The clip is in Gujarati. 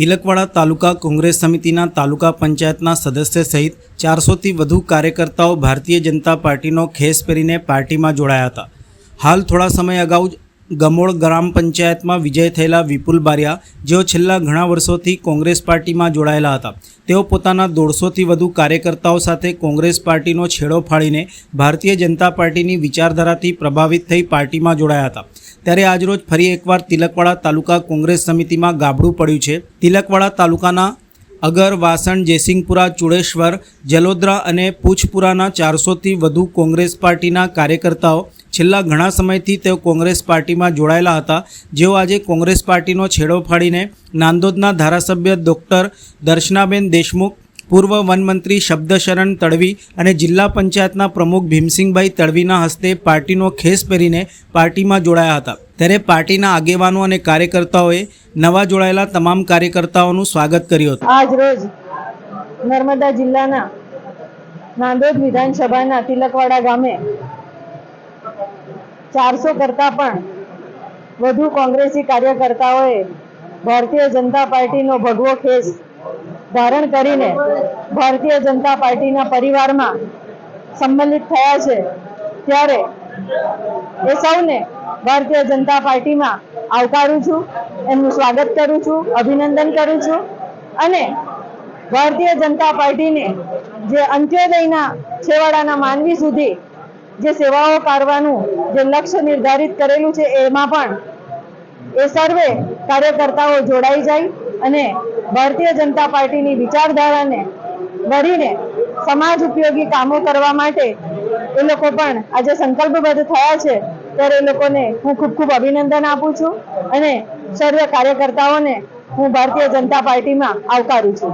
તિલકવાડા તાલુકા કોંગ્રેસ સમિતિના તાલુકા પંચાયતના સદસ્ય સહિત ચારસોથી વધુ કાર્યકર્તાઓ ભારતીય જનતા પાર્ટીનો ખેસ પહેરીને પાર્ટીમાં જોડાયા હતા. હાલ થોડા સમય અગાઉ જ ગમોળ ગ્રામ પંચાયતમાં વિજય થયેલા વિપુલ બારિયા, જેઓ છેલ્લા ઘણા વર્ષોથી કોંગ્રેસ પાર્ટીમાં જોડાયેલા હતા. તેઓ પોતાના દોઢસોથી વધુ કાર્યકર્તાઓ સાથે કોંગ્રેસ પાર્ટીનો છેડો ફાડીને ભારતીય જનતા પાર્ટીની વિચારધારાથી પ્રભાવિત થઈ પાર્ટીમાં જોડાયા હતા. ત્યારે આજરોજ ફરી એકવાર તિલકવાડા તાલુકા કોંગ્રેસ સમિતિમાં ગાબડું પડ્યું છે. તિલકવાડા તાલુકાના અગર વાસણ જયસિંહપુરા ચુડેશ્વર, જલોદરા અને પૂછપુરાના ચારસોથી વધુ કોંગ્રેસ પાર્ટીના કાર્યકર્તાઓ છેલ્લા ઘણા સમયથી તેઓ કોંગ્રેસ પાર્ટીમાં જોડાયેલા હતા. જેઓ આજે કોંગ્રેસ પાર્ટીનો છેડો ફાડીને નાંદોદના ધારાસભ્ય ડૉક્ટર દર્શનાબેન દેશમુખ પૂર્વ વનમંત્રી શબ્દશરણ તડવી અને જિલ્લા પંચાયતના પ્રમુખ ભીમસિંહભાઈ તડવીના હસ્તે પાર્ટીનો ખેસ પહેરીને પાર્ટીમાં જોડાયા હતા. ત્યારે પાર્ટીના આગેવાનો અને કાર્યકર્તાઓએ નવા જોડાયેલા તમામ કાર્યકર્તાઓનું સ્વાગત કર્યું હતું. આજ રોજ નર્મદા જિલ્લાના નાંદોદ વિધાનસભાના તિલકવાડા ગામે ચારસો કરતા પણ વધુ કોંગ્રેસી કાર્યકર્તાઓએ ભારતીય જનતા પાર્ટીનો ભગવો ખેસ ધારણ કરીને ભારતીય જનતા પાર્ટીના પરિવારમાં સંબંધિત થયા છે, ત્યારે એ સૌને ભારતીય જનતા પાર્ટીમાં આવકારું છું, એમનું સ્વાગત કરું છું, અભિનંદન કરું છું અને ભારતીય જનતા પાર્ટીને જે અંત્યોદયના છેવાડાના માનવી સુધી જે સેવાઓ કરવાનું જે લક્ષ્ય નિર્ધારિત કરેલું છે, એમાં પણ એ સર્વે કાર્યકર્તાઓ જોડાઈ જાય અને ભારતીય જનતા પાર્ટીની વિચારધારાને વળીને સમાજ ઉપયોગી કામો કરવા માટે એ લોકો પણ આજે સંકલ્પબદ્ધ થયા છે. ત્યારે એ લોકોને હું ખૂબ ખૂબ અભિનંદન આપું છું અને સર્વ કાર્યકર્તાઓને હું ભારતીય જનતા પાર્ટીમાં આવકારું છું.